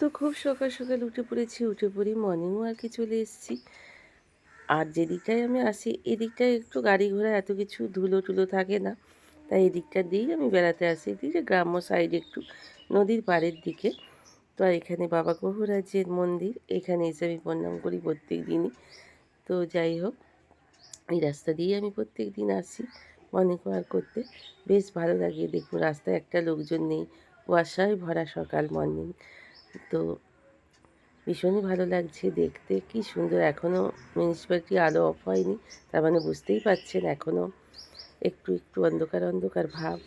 তো খুব সকাল সকাল উঠে পড়েছি, উঠে পড়ি মর্নিং ওয়ার্কে চলে এসেছি। আর যেদিকটায় আমি আসি, এদিকটায় একটু গাড়ি ঘোড়া এত কিছু ধুলো টুলো থাকে না। তাই এদিকটা দিয়েই আমি বেড়াতে আসি, এদিকে গ্রাম্য সাইড একটু নদীর পাড়ের দিকে। তো আর এখানে বাবা গহুরাজের মন্দির, এখানে এসে আমি প্রণাম করি প্রত্যেক দিনই। তো যাই হোক, এই রাস্তা দিয়েই আমি প্রত্যেক দিন আসি মর্নিং ওয়ার্ক করতে। বেশ ভালো লাগে, দেখুন রাস্তায় একটা লোকজন নেই, কুয়াশায় ভরা সকাল মর্নিং তো ভীষণই ভালো লাগছে দেখতে। কি সুন্দর এখনও মিউনিসিপ্যালিটি আলো অফ হয়নি, তার মানে বুঝতেই পারছেন এখনও একটু একটু অন্ধকার অন্ধকার ভাব।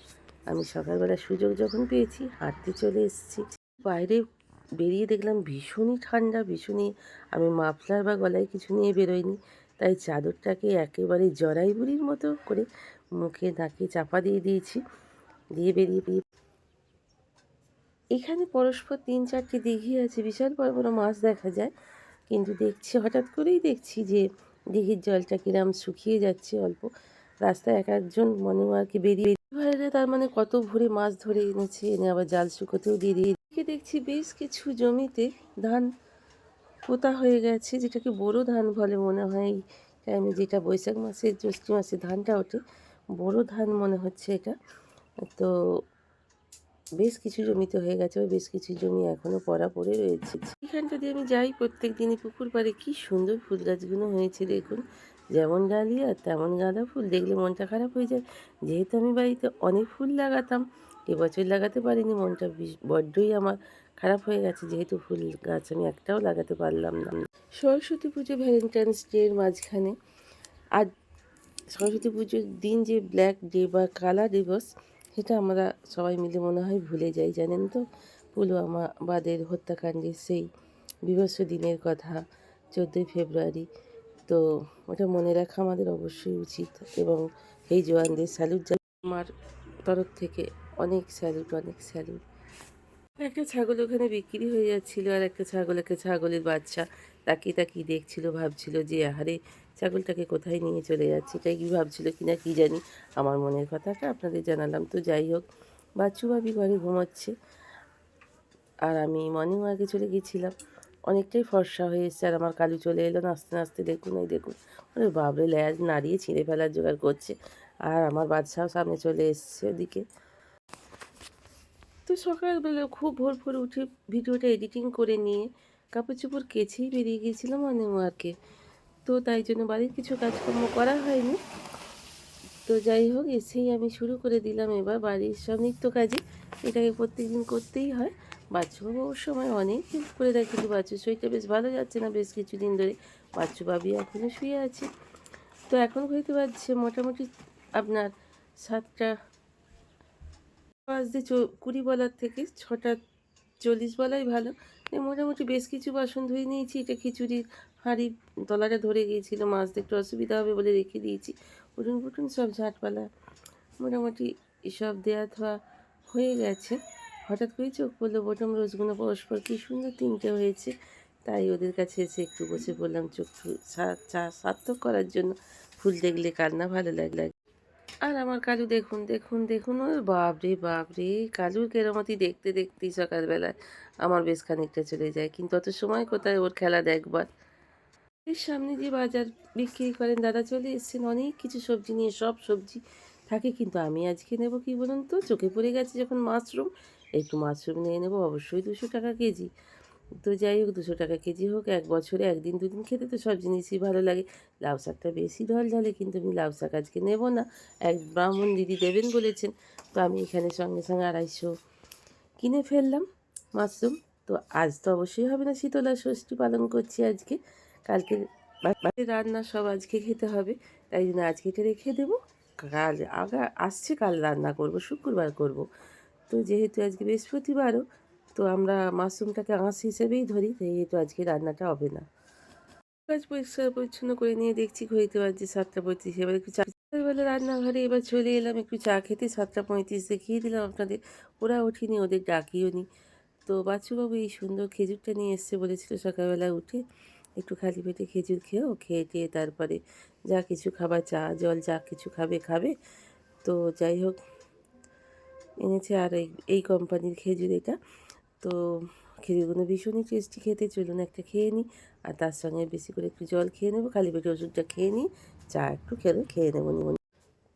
আমি সকালবেলা সুযোগ যখন পেয়েছি, হাঁটতে চলে এসেছি। বাইরে বেরিয়ে দেখলাম ভীষণই ঠান্ডা, ভীষণই আমি মাফলার বা গলায় কিছু নিয়ে বেরোইনি, তাই চাদরটাকে একেবারে জরাই বুড়ির মতো করে মুখে নাকে চাপা দিয়ে দিয়েছি। দিয়ে বেরিয়ে বেরিয়ে এখানে পরস্পর তিন চারটি দিঘি আছে, বিশাল বড় বড় মাছ দেখা যায়। কিন্তু দেখছি, হঠাৎ করেই দেখছি যে দিঘির জলটা কিরাম শুকিয়ে যাচ্ছে অল্প। রাস্তায় এক একজন মনে আর কি বেরিয়ে তার মানে কত ভরে মাছ ধরে এনেছে, এনে আবার জাল শুকোতেও দিয়ে দিয়ে এদিকে দেখছি বেশ কিছু জমিতে ধান পোতা হয়ে গেছে, যেটাকে বড় ধান বলে মনে হয়। এই টাইমে যেটা বৈশাখ মাসে, জ্যৈষ্ঠ মাসে ধানটা ওঠে বড় ধান মনে হচ্ছে এটা। তো বেশ কিছু জমিতে হয়ে গেছে, বেশ কিছু জমি এখনও পড়া পড়ে রয়েছে। এখানটা দিয়ে আমি যাই প্রত্যেক দিনই পুকুর পাড়ে, কি সুন্দর ফুল গাছগুলো হয়েছে দেখুন। যেমন ডালিয়া, তেমন গাঁদা ফুল, দেখলে মনটা খারাপ হয়ে যায়। যেহেতু আমি বাড়িতে অনেক ফুল লাগাতাম, এবছর লাগাতে পারিনি, মনটা বড্ডই আমার খারাপ হয়ে গেছে, যেহেতু ফুল গাছ আমি একটাও লাগাতে পারলাম না। সরস্বতী পুজো ভ্যালেন্টাইন্স ডের মাঝখানে, আর সরস্বতী পুজোর দিন যে ব্ল্যাক ডে বা কালা দিবস সেটা আমরা সবাই মিলে মনে হয় ভুলে যাই, জানেন তো? পুলওয়ামা বাদের হত্যাকাণ্ডের সেই বিভৎস দিনের কথা, চোদ্দোই ফেব্রুয়ারি। তো ওটা মনে রাখা আমাদের অবশ্যই উচিত এবং এই জওয়ানদের স্যালুট আমার তরফ থেকে অনেক স্যালুট অনেক স্যালুট একটা ছাগল ওখানে বিক্রি হয়ে যাচ্ছিল আর একটা ছাগল, একটা ছাগলের বাচ্চা তাকিয়ে তাকিয়ে দেখছিল, ভাবছিল যে আহারে ছাগলটাকে কোথায় নিয়ে চলে যাচ্ছে? এটাই কি ভাবছিল কিনা কি জানি? আমার মনের কথাটা আপনাদের জানালাম। তো যাই হোক, বাচ্চু ভাবি ঘরে ঘুমাচ্ছে। আর আমি মর্নিং ওয়ার্কে চলে গিয়েছিলাম অনেকটাই ফর্সা হয়ে এসছে আর আমার কালু চলে এলো নাচতে নাচতে। দেখুন, এই দেখুন, ওরে বাবরে ল্যাজ নাড়িয়ে ছিঁড়ে ফেলার জোগাড় করছে। আর আমার বাচ্চাও সামনে চলে এসছে ওদিকে। তো সকালবেলা খুব ভোর ভোর উঠে ভিডিওটা এডিটিং করে নিয়ে কাপড় চোপড় কেচেই বেরিয়ে গিয়েছিলাম মর্নিং ওয়ার্কে তো তাই জন্য বাড়ির কিছু কাজকর্ম করা হয়নি। তো যাই হোক, এসেই আমি শুরু করে দিলাম এবার বাড়ির সব নিত্য কাজে। এটাকে প্রত্যেকদিন করতেই হয়। বাচ্চু বাবু অবশ্য আমার অনেক হেল্প করে দেয়, কিন্তু বাচ্চুর শরীরটা বেশ ভালো যাচ্ছে না। বেশ কিছুদিন ধরে বাচ্চু বাবি এখনও শুয়ে আছে। তো এখন হইতে পারছে মোটামুটি আপনার সাতটা পাঁচ দিয়ে কুড়ি বলার থেকে ছটা চল্লিশ বলাই ভালো। মোটামুটি বেশ কিছু বাসন ধুয়ে নিয়েছি। এটা খিচুড়ির হাঁড়ি তলাটা ধরে গিয়েছিল মাছতে একটু অসুবিধা হবে বলে রেখে দিয়েছি। উঠুন পুটুন সব ঝাঁটপালা। মোটামুটি এসব দেয়া ধোয়া হয়ে গেছে। হঠাৎ করে চোখ পড়ল বটম রোজগুলো পরস্পর। কী সুন্দর তিনটে হয়েছে। তাই ওদের কাছে এসে একটু বসে পড়লাম চোখ সার্থক করার জন্য। ফুল দেখলে কার না ভালো লাগে আর আমার কালু দেখুন দেখুন দেখুন। ওর বাপরে বাপরে কালুর কেরামতি দেখতে, দেখতেই সকালবেলায় আমার বেশ খানিকটা চলে যায়। কিন্তু অত সময় কোথায় ওর খেলা দেখবার এর সামনে যে বাজার বিক্রি করেন, দাদা চলে এসেছেন, অনেক কিছু সবজি নিয়ে, সব সবজি থাকে কিন্তু আমি আজকে নেব কি বলুন তো? চোখে পড়ে গেছে যখন মাশরুম, একটু মাশরুম নিয়ে নেব, অবশ্যই দুশো টাকা কেজি। তো যাই হোক, দুশো টাকা কেজি হোক, এক বছরে একদিন, দুদিন খেতে তো সব জিনিসই ভালো লাগে। লাউ শাকটা বেশি ঢল ঢালে কিন্তু আমি লাউ শাক আজকে নেব না। এক ব্রাহ্মণ দিদি দেবেন বলেছেন, তো আমি এখানে সঙ্গে সঙ্গে আড়াইশো কিনে ফেললাম মাশরুম। তো আজ তো অবশ্যই হবে না, শীতলা ষষ্ঠী পালন করছি আজকে। কালকে রান্না সব আজকে খেতে হবে, তাই জন্য আজকে এটা রেখে দেবো। কাল আগা আসছে, কাল রান্না করব, শুক্রবার করব। তো যেহেতু আজকে বৃহস্পতিবারও, তো আমরা মাশরুমটাকে আঁশ হিসেবেই ধরি, যেহেতু আজকে রান্নাটা হবে না। কাজ পরিষ্কার পরিচ্ছন্ন করে নিয়ে দেখছি, ঘড়িতে বাজছে সাতটা পঁয়ত্রিশ। এবার একটু চা রান্নাঘরে এবার চলে এলাম, একটু চা খেতে। সাতটা পঁয়ত্রিশ দেখিয়ে দিলাম আপনাদের। ওরা ওঠেনি, ওদের ডাকিও নি তো বাচ্চুবাবু এই সুন্দর খেজুরটা নিয়ে এসছে বলেছিল সকালবেলা উঠে। একটু খালি পেটে খেজুর খেয়েও খেয়ে টেয়ে তারপরে যা কিছু খাবার চা, জল যা কিছু খাবে খাবে। তো যাই হোক, এনেছে আর এই এই কোম্পানির খেজুর এটা। তো খেজুরগুলো ভীষণই টেস্টি খেতে, চলুন একটা খেয়ে নিই। আর তার সঙ্গে বেশি করে একটু জল খেয়ে নেব, খালি পেটে ওষুধটা খেয়ে নিই। চা একটু খেলে, খেয়ে নেব নিমন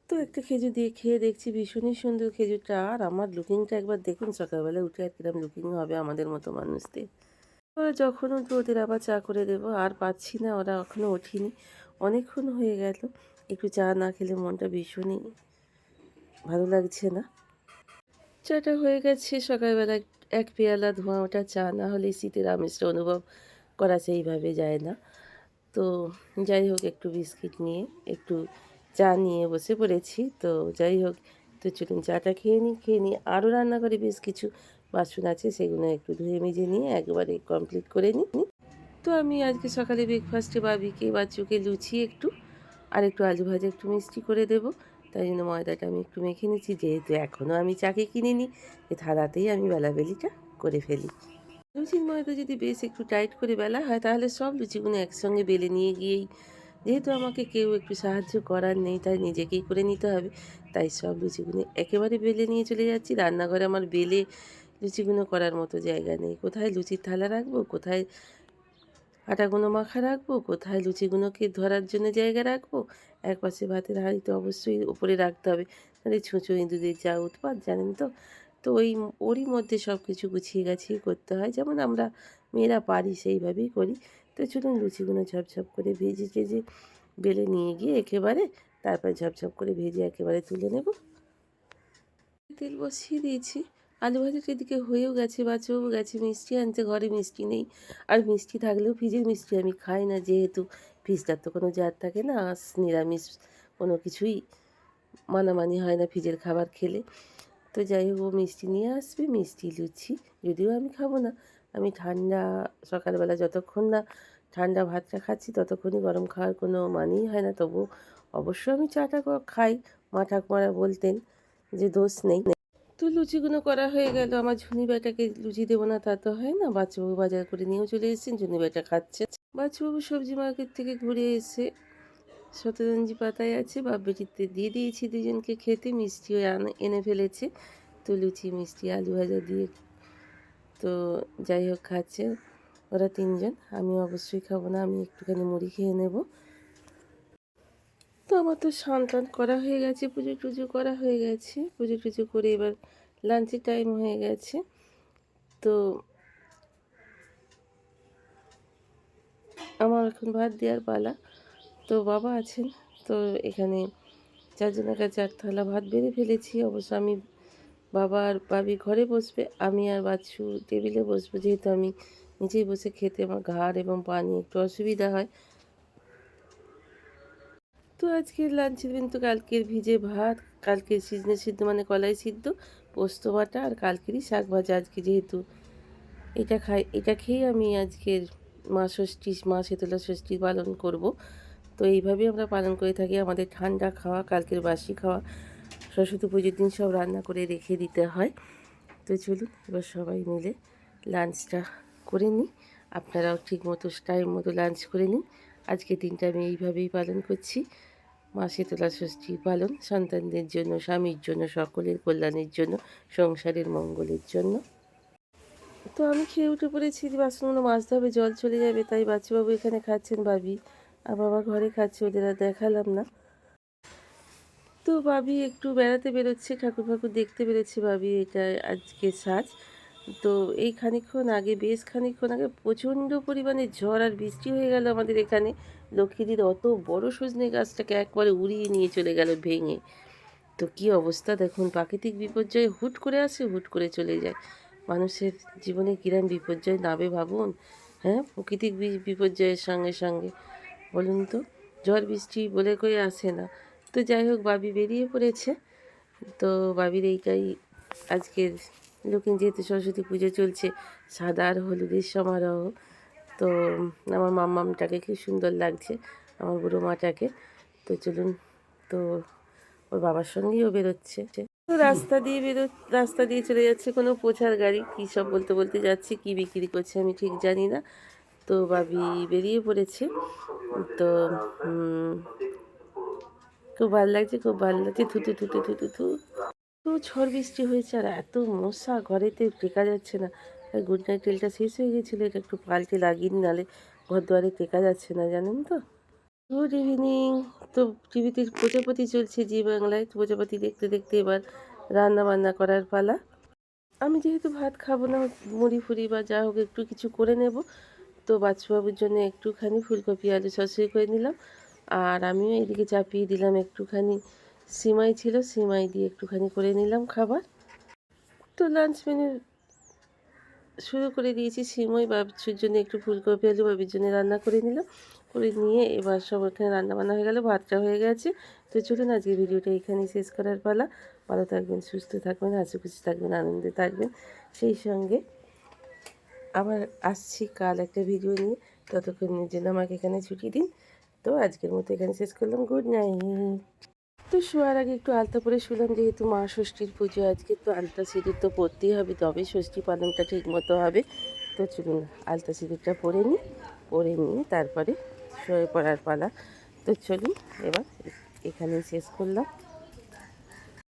তো একটা খেজুর দিয়ে খেয়ে দেখছি ভীষণই সুন্দর খেজুরটা। আর আমার লুকিংটা একবার দেখুন, সকালবেলা উঠে আর কিরম লুকিং হবে আমাদের মতো মানুষদের। ওরা যখন উঠবো ওদের আবার চা করে দেবো, আর পাচ্ছি না, ওরা এখনও ওঠেনি। অনেকক্ষণ হয়ে গেল, একটু চা না খেলে মনটা ভীষণই ভালো লাগছে না। চাটা হয়ে গেছে, সকালবেলা এক পেয়ালা ধোঁয়া ওটা চা, না হলে শীতের আমেজটা অনুভব করা সেইভাবে যায় না। তো যাই হোক, একটু বিস্কিট নিয়ে, একটু চা নিয়ে বসে পড়েছি। তো যাই হোক, তো চলুন চাটা খেয়ে নিই খেয়ে নিই আরও রান্না করে বেশ কিছু। বাসন আছে, সেগুলো একটু ধুয়ে মেজে নিয়ে একবারে কমপ্লিট করে নিই। তো আমি আজকে সকালে ব্রেকফাস্টে বাবিকে বাচ্চুকে লুচি একটু, আর একটু আলু ভাজা একটু মিষ্টি করে দেবো। তাই জন্য ময়দাটা আমি একটু মেখে নিচ্ছি, যেহেতু এখনও আমি চাকে কিনে নিই থালাতেই আমি বেলাবেলিটা করে ফেলি। লুচির ময়দা যদি বেশ একটু টাইট করে বেলা হয়, তাহলে সব লুচিগুলো একসঙ্গে বেলে নিয়ে গিয়েই, যেহেতু আমাকে কেউ একটু সাহায্য করার নেই, তাই নিজেকেই করে নিতে হবে। তাই সব লুচিগুলো একেবারে বেলে নিয়ে চলে যাচ্ছি। রান্নাঘরে আমার বেলে লুচিগুলো করার মতো জায়গা নেই। কোথায় লুচির থালা রাখব? কোথায় আটাগুলো মাখা রাখব? কোথায় লুচিগুলোকে ধরার জন্য জায়গা রাখব? এক পাশে ভাতের হাঁড়ি তো অবশ্যই উপরে রাখতে হবে। তাহলে ছুঁচো ইঁদুদের যা উৎপাত, জানেন তো? তো ওই ওরই মধ্যে সব কিছু গুছিয়ে গাছিয়ে করতে হয়। যেমন আমরা মেয়েরা পারি, সেইভাবেই করি। তো চলুন লুচিগুলো ঝপঝপ করে ভেজে টেজে বেলে নিয়ে গিয়ে একেবারে তারপর ঝপঝপ করে ভেজে একেবারে তুলে নেব। তেল বসিয়ে দিয়েছি। আলু ভাজাটা এদিকে হয়েও গেছে বা বাচ্চাও গেছে, মিষ্টি আনতে ঘরে মিষ্টি নেই। আর মিষ্টি থাকলেও ফ্রিজের মিষ্টি আমি খাই না, যেহেতু ফ্রিজটার তো কোনো জার থাকে না আঁশ নিরামিষ কোনো কিছুই মানামানি হয় না ফ্রিজের খাবার খেলে। তো যাই হোক, ও মিষ্টি নিয়ে আসবে, মিষ্টি, লুচি, যদিও আমি খাব না। আমি ঠান্ডা, সকালবেলা যতক্ষণ না ঠান্ডা ভাতটা খাচ্ছি, ততক্ষণই গরম খাওয়ার কোনো মানেই হয় না। তবু অবশ্য আমি চাটা খাই। মা ঠাকুমারা বলতেন যে দোষ নেই। তো লুচিগুলো করা হয়ে গেল। আমার ঝুনি বেটাকে লুচি দেবো না, তা তো হয় না। বাচ্চাবাবু বাজার করে নিয়েও চলে এসেছেন, ঝুনি বেটা খাচ্ছে। বাচ্চাবাবু সবজি মার্কেট থেকে ঘুরে এসে শতরঞ্জি পাতায় আছে বা বেটিতে দিয়ে দিয়েছি দুজনকে খেতে মিষ্টিও এনে ফেলেছে। তো লুচি, মিষ্টি, আলু ভাজা দিয়ে তো যাই হোক খাচ্ছে ওরা তিনজন। আমি অবশ্যই খাব না, আমি একটুখানি মুড়ি খেয়ে নেব। তো আমার তো সন্তান করা হয়ে গেছে, পুজো টুজো করা হয়ে গেছে। পুজো টুজো করে এবার লাঞ্চের টাইম হয়ে গেছে। তো আমার এখন ভাত দেওয়ার পালা। তো বাবা আছেন, তো এখানে চারজনের কাছে চার থালা ভাত বেড়ে ফেলেছি। অবশ্য আমি বাবা আর বাবি ঘরে বসবে, আমি আর বাচ্চু টেবিলে বসবো। যেহেতু আমি নিজেই বসে খেতে আমার ঘাড় এবং পানি একটু অসুবিধা হয় তো আজকের লাঞ্চের কিন্তু কালকের ভিজে ভাত, কালকের সিজনে সিদ্ধ মানে কলাই সিদ্ধ, পোস্ত বাটা আর কালকেরই শাক ভাজা। আজকে যেহেতু এটা খাই, এটা খেয়েই আমি আজকের মা ষষ্ঠী, মা শীতলা ষষ্ঠী পালন করব। তো এইভাবেই আমরা পালন করে থাকি। আমাদের ঠান্ডা খাওয়া, কালকের বাসি খাওয়া, সরস্বতী পুজোর দিন সব রান্না করে রেখে দিতে হয়। তো চলুন, এবার সবাই মিলে লাঞ্চটা করে নিই। আপনারাও ঠিক মতো টাইম মতো লাঞ্চ করে নিন। আজকে দিনটা আমি এইভাবেই পালন করছি। মা শীতলা ষষ্ঠী পালন সন্তানদের জন্য, স্বামীর জন্য, সকলের কল্যাণের জন্য, সংসারের মঙ্গলের জন্য। তো আমি খেয়ে উঠে পড়েছি বাসনগুলো মাজতে হবে, জল চলে যাবে, তাই বাচ্চাবাবু এখানে খাচ্ছেন ভাবি। আর বাবা ঘরে খাচ্ছে, ওদের আর দেখালাম না। তো ভাবি একটু বেড়াতে বেরোচ্ছে ঠাকুর ফাকুর দেখতে বেরোচ্ছে ভাবি এটা আজকে সাজ। তো এই খানিক্ষণ আগে, বেশ খানিক্ষণ আগে প্রচণ্ড পরিমাণে ঝড় আর বৃষ্টি হয়ে গেল আমাদের এখানে। লক্ষ্মীদির অত বড় সজনে গাছটাকে একবারে উড়িয়ে নিয়ে চলে গেল ভেঙে। তো কি অবস্থা দেখুন, প্রাকৃতিক বিপর্যয় হুট করে আসে, হুট করে চলে যায়। মানুষের জীবনে কিরম বিপর্যয় নাবে ভাবুন হ্যাঁ? প্রাকৃতিক বিপর্যয়ের সঙ্গে সঙ্গে। বলুন তো, ঝড়, বৃষ্টি বলে করে আসে না। তো যাই হোক, বাবি বেরিয়ে পড়েছে। তো বাবির এইটাই আজকের লক্ষ্মী যেহেতু সরস্বতী পুজো চলছে, সাদা আর হলুদের সমারোহ, তো আমার মাম্মামটাকে খুব সুন্দর লাগছে, আমার বুড়ো মাটাকে। তো চলুন, তো ওর বাবার সঙ্গেও বেরোচ্ছে। তো রাস্তা দিয়ে বেরো, রাস্তা দিয়ে চলে যাচ্ছে কোনো পোছার গাড়ি। কী সব বলতে বলতে যাচ্ছে, কী বিক্রি করছে আমি ঠিক জানি না। তো বাবি বেরিয়ে পড়েছে। তো খুব ভালো লাগছে, খুব ভালো লাগছে, থুতু থুতু থুতু থু ঝড় বৃষ্টি হয়েছে আর এত মশা ঘরেতে টেকা যাচ্ছে না। আর গুড নাইট তেলটা শেষ হয়ে গেছিল, এটা একটু পাল্টে লাগিয়ে নালে ঘর দুয়ারে টেকা যাচ্ছে না, জানেন তো? গুড ইভিনিং তো টিভিতে প্রজাপতি চলছে জি বাংলায় প্রজাপতি দেখতে দেখতে এবার রান্না বান্না করার পালা। আমি যেহেতু ভাত খাব না, মুড়ি ফুড়ি বা যা হোক একটু কিছু করে নেব, তো বাচ্চুবাবুর জন্য একটুখানি ফুলকপি, আলু সসই করে নিলাম। আর আমিও এদিকে চাপিয়ে দিলাম একটুখানি সিমাই ছিল, সিমাই দিয়ে একটুখানি করে নিলাম খাবার। তো লাঞ্চ মেনু শুরু করে দিয়েছি সিমই, বাবুর জন্য একটু ফুলকপি, আলু বাবির জন্য রান্না করে নিলাম। করে নিয়ে এবার সব ওখানে রান্না বান্না হয়ে গেল, ভাতটা হয়ে গেছে। তো চলুন আজকে ভিডিওটা এখানেই শেষ করার পালা। ভালো থাকবেন, সুস্থ থাকবেন, হাসি খুশি থাকবেন, আনন্দে থাকবেন। সেই সঙ্গে আবার আসছি কাল একটা ভিডিও নিয়ে। ততক্ষণের জন্য আমাকে এখানে ছুটি দিন। তো আজকের মতো এখানে শেষ করলাম। Good night. তো শোয়ার আগে একটু আলতা পরে শুনলাম যেহেতু মা ষষ্ঠীর পুজো, আজকে তো আলতা সিঁদুর তো পরতেই হবে, তবে ষষ্ঠী পালনটা ঠিক মতো হবে। তো চলুন, আলতা সিঁদুরটা পরে নিই, পরে নিয়ে তারপরে শোয়ে পড়ার পালা। তো চলুন, এবার এখানেই শেষ করলাম।